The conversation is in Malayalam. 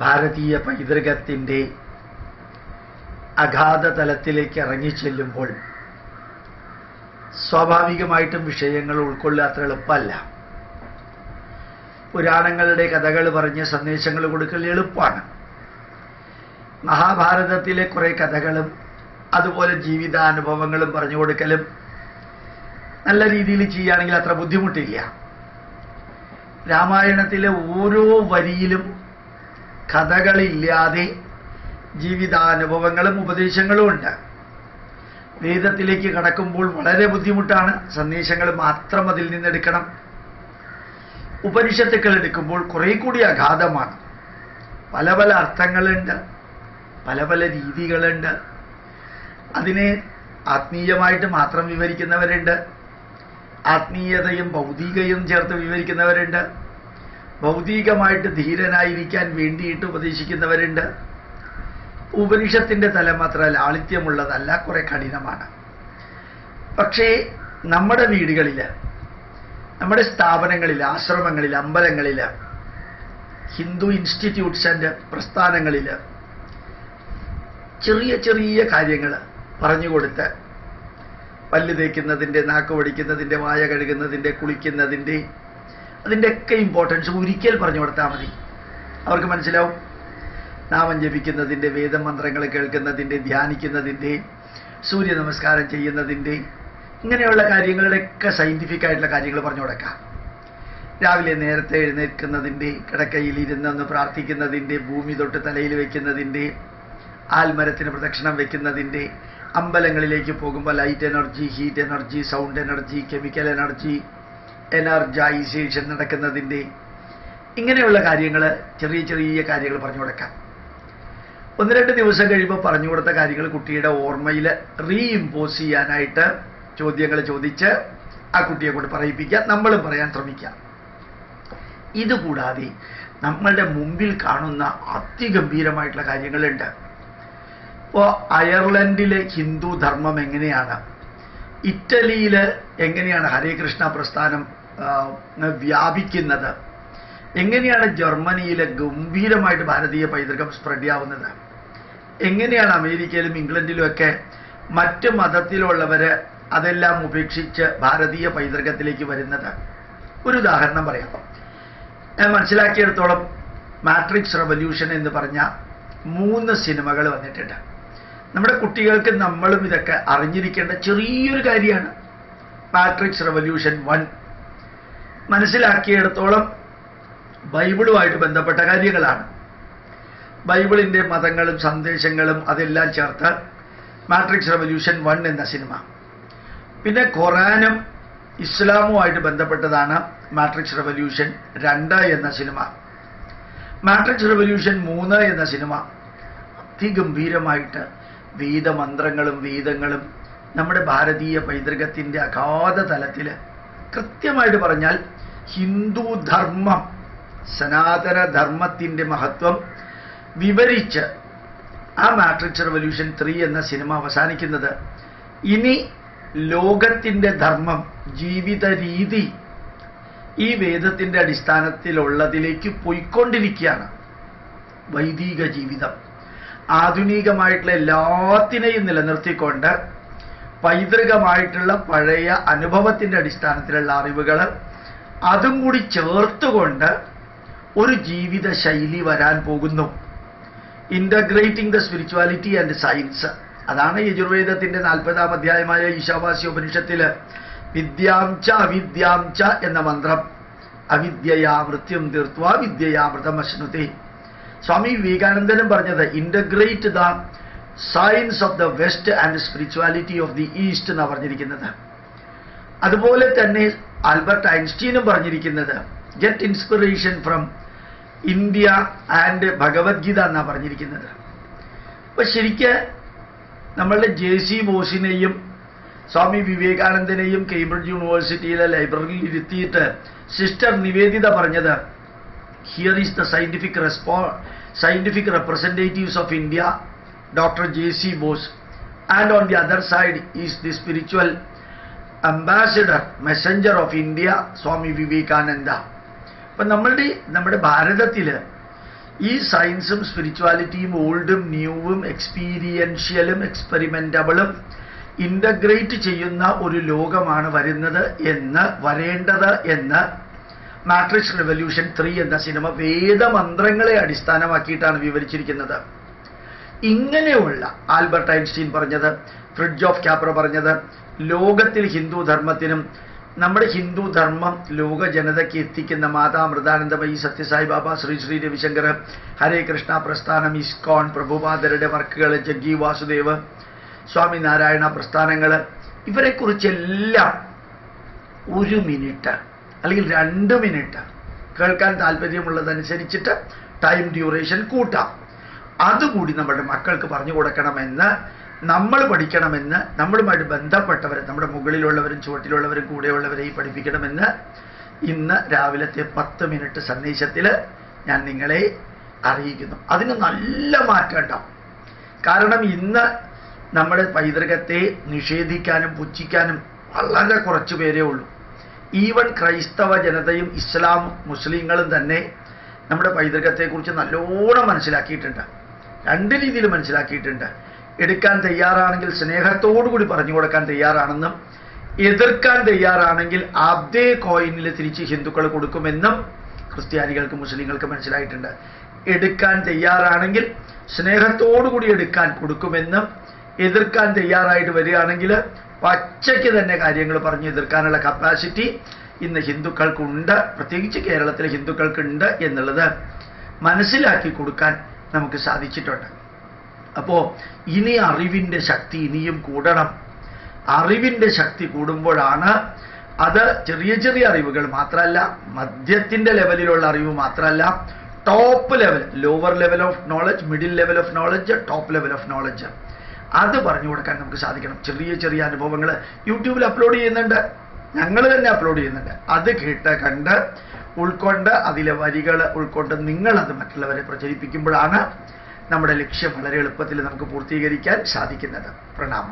ഭാരതീയ പൈതൃകത്തിന്റെ അഗാധ തലത്തിലേക്ക് ഇറങ്ങിച്ചെല്ലുമ്പോൾ സ്വാഭാവികമായിട്ടും വിഷയങ്ങൾ ഉൾക്കൊള്ളുക അത്ര എളുപ്പമല്ല. പുരാണങ്ങളുടെ കഥകൾ പറഞ്ഞ് സന്ദേശങ്ങൾ കൊടുക്കൽ എളുപ്പമാണ്. മഹാഭാരതത്തിലെ കുറെ കഥകളും അതുപോലെ ജീവിതാനുഭവങ്ങളും പറഞ്ഞു കൊടുക്കലും നല്ല രീതിയിൽ ചെയ്യുകയാണെങ്കിൽ അത്ര ബുദ്ധിമുട്ടില്ല. രാമായണത്തിലെ ഓരോ വരിയിലും കഥകളില്ലാതെ ജീവിതാനുഭവങ്ങളും ഉപദേശങ്ങളും ഉണ്ട്. വേദത്തിലേക്ക് കടക്കുമ്പോൾ വളരെ ബുദ്ധിമുട്ടാണ്. സന്ദേശങ്ങൾ മാത്രം അതിൽ നിന്നെടുക്കണം ഉപനിഷത്തുക്കൾ എടുക്കുമ്പോൾ കുറെ കൂടി അഗാധമാണ്. പല പല അർത്ഥങ്ങളുണ്ട്. പല പല രീതികളുണ്ട്. അതിനെ ആത്മീയമായിട്ട് മാത്രം വിവരിക്കുന്നവരുണ്ട്. ആത്മീയതയും ഭൗതികയും ചേർത്ത് വിവരിക്കുന്നവരുണ്ട്. ഭൗതികമായിട്ട് ധീരനായിരിക്കാൻ വേണ്ടിയിട്ട് ഉപദേശിക്കുന്നവരുണ്ട്. ഉപനിഷത്തിന്റെ തലം അത്ര ലാളിത്യമുള്ളതല്ല കുറെ കഠിനമാണ്. പക്ഷേ നമ്മുടെ വീടുകളിൽ നമ്മുടെ സ്ഥാപനങ്ങളിൽ ആശ്രമങ്ങളിൽ അമ്പലങ്ങളിൽ ഹിന്ദു ഇൻസ്റ്റിറ്റ്യൂട്ട്സ് ആൻഡ് പ്രസ്ഥാനങ്ങളിൽ ചെറിയ ചെറിയ കാര്യങ്ങൾ പറഞ്ഞുകൊടുത്ത് പല്ല് തേക്കുന്നതിന്റെ നാക്ക് പൊടിക്കുന്നതിന്റെ വായ കഴുകുന്നതിന്റെ കുളിക്കുന്നതിന്റെ അതിന്റെയൊക്കെ ഇമ്പോർട്ടൻസ് ഒരിക്കൽ പറഞ്ഞു കൊടുത്താൽ മതി. അവർക്ക് മനസ്സിലാവും? നാമം ജപിക്കുന്നതിന്റെ വേദമന്ത്രങ്ങൾ കേൾക്കുന്നതിന്റെ ധ്യാനിക്കുന്നതിന്റെ സൂര്യ നമസ്കാരം ചെയ്യുന്നതിന്റെ ഇങ്ങനെയുള്ള കാര്യങ്ങളുടെയൊക്കെ സയന്റിഫിക് ആയിട്ടുള്ള കാര്യങ്ങൾ പറഞ്ഞു കൊടുക്കാം. രാവിലെ നേരത്തെ എഴുന്നേൽക്കുന്നതിന്റെ കിടക്കയിൽ ഇരുന്നൊന്ന് പ്രാർത്ഥിക്കുന്നതിന്റെ ഭൂമി തൊട്ട് തലയിൽ വയ്ക്കുന്നതിന്റെ ആൽമരത്തിന് പ്രദക്ഷിണം വെക്കുന്നതിന്റെ അമ്പലങ്ങളിലേക്ക് പോകുമ്പോൾ light energy heat energy sound energy chemical energy energisation നടക്കുന്നതിന്റെ ഇങ്ങനെയുള്ള കാര്യങ്ങൾ ചെറിയ ചെറിയ കാര്യങ്ങൾ പറഞ്ഞു കൊടുക്കാം. ഒന്ന് രണ്ട് ദിവസം കഴിയുമ്പോൾ പറഞ്ഞു കൊടുത്ത കാര്യങ്ങൾ കുട്ടിയുടെ ഓർമ്മയിൽ റീഇമ്പോസ് ചെയ്യാനായിട്ട് ചോദ്യങ്ങൾ ചോദിച്ച് ആ കുട്ടിയെ കൊണ്ട് പറയിപ്പിക്കുക നമ്മളും പറയാൻ ശ്രമിക്കാം ഇതുകൂടാതെ നമ്മളുടെ മുമ്പിൽ കാണുന്ന അതിഗംഭീരമായിട്ടുള്ള കാര്യങ്ങളുണ്ട്. ഇപ്പോൾ അയർലൻഡിലെ ഹിന്ദു ധർമ്മം എങ്ങനെയാണ്? ഇറ്റലിയിൽ എങ്ങനെയാണ് ഹരേകൃഷ്ണ പ്രസ്ഥാനം വ്യാപിക്കുന്നത്? എങ്ങനെയാണ് ജർമ്മനിയിലെ ഗംഭീരമായിട്ട് ഭാരതീയ പൈതൃകം സ്പ്രെഡ് ആവുന്നത് എങ്ങനെയാണ് അമേരിക്കയിലും ഇംഗ്ലണ്ടിലും ഒക്കെ മറ്റ് മതത്തിലുള്ളവര് അതെല്ലാം ഉപേക്ഷിച്ച് ഭാരതീയ പൈതൃകത്തിലേക്ക് വരുന്നത്? ഒരു ഉദാഹരണം പറയാം. ഞാൻ മനസ്സിലാക്കിയെടുത്തോളം മാട്രിക്സ് റവല്യൂഷൻ എന്ന് പറഞ്ഞ മൂന്ന് സിനിമകൾ വന്നിട്ടുണ്ട്. നമ്മുടെ കുട്ടികൾക്ക് നമ്മളും ഇതൊക്കെ അറിഞ്ഞിരിക്കേണ്ട ചെറിയൊരു കാര്യമാണ്. പാട്രിക്സ് റെവല്യൂഷൻ വൺ മനസ്സിലാക്കിയിടത്തോളം ബൈബിളുമായിട്ട് ബന്ധപ്പെട്ട കാര്യങ്ങളാണ്. ബൈബിളിന്റെ മതങ്ങളും സന്ദേശങ്ങളും അതെല്ലാം ചേർത്ത് മാട്രിക്സ് റെവല്യൂഷൻ വൺ എന്ന സിനിമ. പിന്നെ ഖുറാനും ഇസ്ലാമുമായിട്ട് ബന്ധപ്പെട്ടതാണ് മാട്രിക്സ് റെവല്യൂഷൻ രണ്ട് എന്ന സിനിമ. മാട്രിക്സ് റെവല്യൂഷൻ മൂന്ന് എന്ന സിനിമ അതിഗംഭീരമായിട്ട് വേദമന്ത്രങ്ങളും വേദങ്ങളും നമ്മുടെ ഭാരതീയ പൈതൃകത്തിന്റെ അഗാധ തലത്തിൽ കൃത്യമായിട്ട് പറഞ്ഞാൽ ഹിന്ദു ധർമ്മം സനാതന മഹത്വം വിവരിച്ച് ആ മാട്രിക്സ് റവല്യൂഷൻ ത്രീ എന്ന സിനിമ അവസാനിക്കുന്നത് ഇനി ലോകത്തിന്റെ ധർമ്മം ജീവിത രീതി ഈ വേദത്തിന്റെ അടിസ്ഥാനത്തിലുള്ളതിലേക്ക് പോയിക്കൊണ്ടിരിക്കുകയാണ് വൈദിക ജീവിതം. ആധുനികമായിട്ടുള്ള എല്ലാത്തിനെയും നിലനിർത്തിക്കൊണ്ട് പൈതൃകമായിട്ടുള്ള പഴയ അനുഭവത്തിന്റെ അടിസ്ഥാനത്തിലുള്ള അറിവുകൾ അതും കൂടി ചേർത്തുകൊണ്ട് ഒരു ജീവിത ശൈലി വരാൻ പോകുന്നു. Integrating the spirituality and science അതാണ് യജുർവേദത്തിന്റെ നാൽപ്പതാം അധ്യായമായ ഈശാവാസി ഉപനിഷത്തിൽ വിദ്യാംച അവിദ്യാംച എന്ന മന്ത്രം. അവിദ്യയാ മൃത്യം തീർത്വ വിദ്യയാ മൃതമശ്നുതേ സ്വാമി വിവേകാനന്ദനും പറഞ്ഞത് integrate the science of the West and spirituality of the East എന്നാണ് പറഞ്ഞിരിക്കുന്നത്. അതുപോലെ തന്നെ ആൽബർട്ട് ഐൻസ്റ്റീനും പറഞ്ഞിരിക്കുന്നത് get inspiration from India and Bhagavad Gita എന്നാണ് പറഞ്ഞിരിക്കുന്നത്. അപ്പൊ ശരിക്ക് നമ്മളുടെ ജെ സി ബോസിനെയും സ്വാമി വിവേകാനന്ദനെയും കേംബ്രിഡ്ജ് യൂണിവേഴ്സിറ്റിയിലെ ലൈബ്രറിയിൽ ഇരുത്തിയിട്ട് സിസ്റ്റർ നിവേദിത പറഞ്ഞത് here is the scientific റെസ്പോ representatives of India doctor J C Bose and on the other side is the spiritual ambassador messenger of India Swami Vivekananda അപ്പം നമ്മളുടെ നമ്മുടെ ഭാരതത്തിൽ ഈ സയൻസും സ്പിരിച്വാലിറ്റിയും ഓൾഡും ന്യൂവും എക്സ്പീരിയൻഷ്യലും എക്സ്പെരിമെന്റബിളും ഇന്റഗ്രേറ്റ് ചെയ്യുന്ന ഒരു ലോകമാണ് വരുന്നത് എന്ന് വരേണ്ടത് എന്ന് മാട്രിക്സ് റെവല്യൂഷൻ ത്രീ എന്ന സിനിമ വേദമന്ത്രങ്ങളെ അടിസ്ഥാനമാക്കിയിട്ടാണ് വിവരിച്ചിരിക്കുന്നത്. ഇങ്ങനെയുള്ള ആൽബർട്ട് ഐൻസ്റ്റീൻ പറഞ്ഞത് ഫ്രിഡ്ജ് ഓഫ് ക്യാപ്ര പറഞ്ഞത് ലോകത്തിൽ ഹിന്ദു ധർമ്മത്തിനും നമ്മുടെ ഹിന്ദു ധർമ്മം ലോക ജനതയ്ക്ക് എത്തിക്കുന്ന മാതാമൃതാനന്ദമയി സത്യസായി ബാബ ശ്രീ ശ്രീ രവിശങ്കർ ഹരേ കൃഷ്ണ പ്രസ്ഥാനം ഇസ്കോൺ പ്രഭുപാദരുടെ വർക്കുകൾ ജഗ്ഗി വാസുദേവ് സ്വാമി നാരായണ പ്രസ്ഥാനങ്ങൾ ഇവരെക്കുറിച്ചെല്ലാം ഒരു മിനിറ്റ് അല്ലെങ്കിൽ രണ്ട് മിനിറ്റ് കേൾക്കാൻ താല്പര്യമുള്ളതനുസരിച്ചിട്ട് ടൈം ഡ്യൂറേഷൻ കൂട്ടാം. അതുകൂടി നമ്മുടെ മക്കൾക്ക് പറഞ്ഞു കൊടുക്കണമെന്ന് നമ്മൾ പഠിക്കണമെന്ന് നമ്മളുമായിട്ട് ബന്ധപ്പെട്ടവർ നമ്മുടെ മുകളിലുള്ളവരും ചുവട്ടിലുള്ളവരും കൂടെയുള്ളവരെയും പഠിപ്പിക്കണമെന്ന് ഇന്ന് രാവിലത്തെ പത്ത് മിനിറ്റ് സന്ദേശത്തിൽ ഞാൻ നിങ്ങളെ അറിയിക്കുന്നു. അതിന് നല്ല മാറ്റം കാരണം ഇന്ന് നമ്മുടെ പൈതൃകത്തെ നിഷേധിക്കാനും പുച്ഛിക്കാനും വളരെ കുറച്ച് പേരേ ഉള്ളൂ. ഈവൻ ക്രൈസ്തവ ജനതയും ഇസ്ലാം മുസ്ലിങ്ങളും തന്നെ നമ്മുടെ പൈതൃകത്തെക്കുറിച്ച് നല്ലോണം മനസ്സിലാക്കിയിട്ടുണ്ട്. രണ്ട് രീതിയിൽ മനസ്സിലാക്കിയിട്ടുണ്ട്. എടുക്കാൻ തയ്യാറാണെങ്കിൽ സ്നേഹത്തോടുകൂടി പറഞ്ഞു കൊടുക്കാൻ തയ്യാറാണെന്നും എതിർക്കാൻ തയ്യാറാണെങ്കിൽ ആബ്ദേ കോയിനിൽ തിരിച്ച് ഹിന്ദുക്കൾ കൊടുക്കുമെന്നും ക്രിസ്ത്യാനികൾക്ക് മുസ്ലിങ്ങൾക്ക് മനസ്സിലായിട്ടുണ്ട്. എടുക്കാൻ തയ്യാറാണെങ്കിൽ സ്നേഹത്തോടുകൂടി എടുക്കാൻ കൊടുക്കുമെന്നും എതിർക്കാൻ തയ്യാറായിട്ട് വരികയാണെങ്കിൽ പച്ചയ്ക്ക് തന്നെ കാര്യങ്ങൾ പറഞ്ഞു എതിർക്കാനുള്ള കപ്പാസിറ്റി ഇന്ന് ഹിന്ദുക്കൾക്കുണ്ട്. പ്രത്യേകിച്ച് കേരളത്തിലെ ഹിന്ദുക്കൾക്കുണ്ട് എന്നുള്ളത് മനസ്സിലാക്കി കൊടുക്കാൻ നമുക്ക് സാധിച്ചിട്ടുണ്ട്. അപ്പോൾ ഇനി അറിവിന്റെ ശക്തി ഇനിയും കൂടണം. അറിവിന്റെ ശക്തി കൂടുമ്പോഴാണ് അത് ചെറിയ ചെറിയ അറിവുകൾ മാത്രമല്ല മധ്യത്തിന്റെ ലെവലിലുള്ള അറിവ് മാത്രമല്ല top level lower level of knowledge middle level of knowledge top level of knowledge അത് പറഞ്ഞു കൊടുക്കാൻ നമുക്ക് സാധിക്കണം. ചെറിയ ചെറിയ അനുഭവങ്ങൾ യൂട്യൂബിൽ അപ്ലോഡ് ചെയ്യുന്നുണ്ട്. ഞങ്ങൾ തന്നെ അപ്ലോഡ് ചെയ്യുന്നുണ്ട്. അത് കേട്ട് കണ്ട് ഉൾക്കൊണ്ട് അതിലെ വരികൾ ഉൾക്കൊണ്ട് നിങ്ങൾ അത് മറ്റുള്ളവരെ പ്രചരിപ്പിക്കുമ്പോഴാണ് നമ്മുടെ ലക്ഷ്യം വളരെ എളുപ്പത്തിൽ നമുക്ക് പൂർത്തീകരിക്കാൻ സാധിക്കുന്നത്. പ്രണാമം.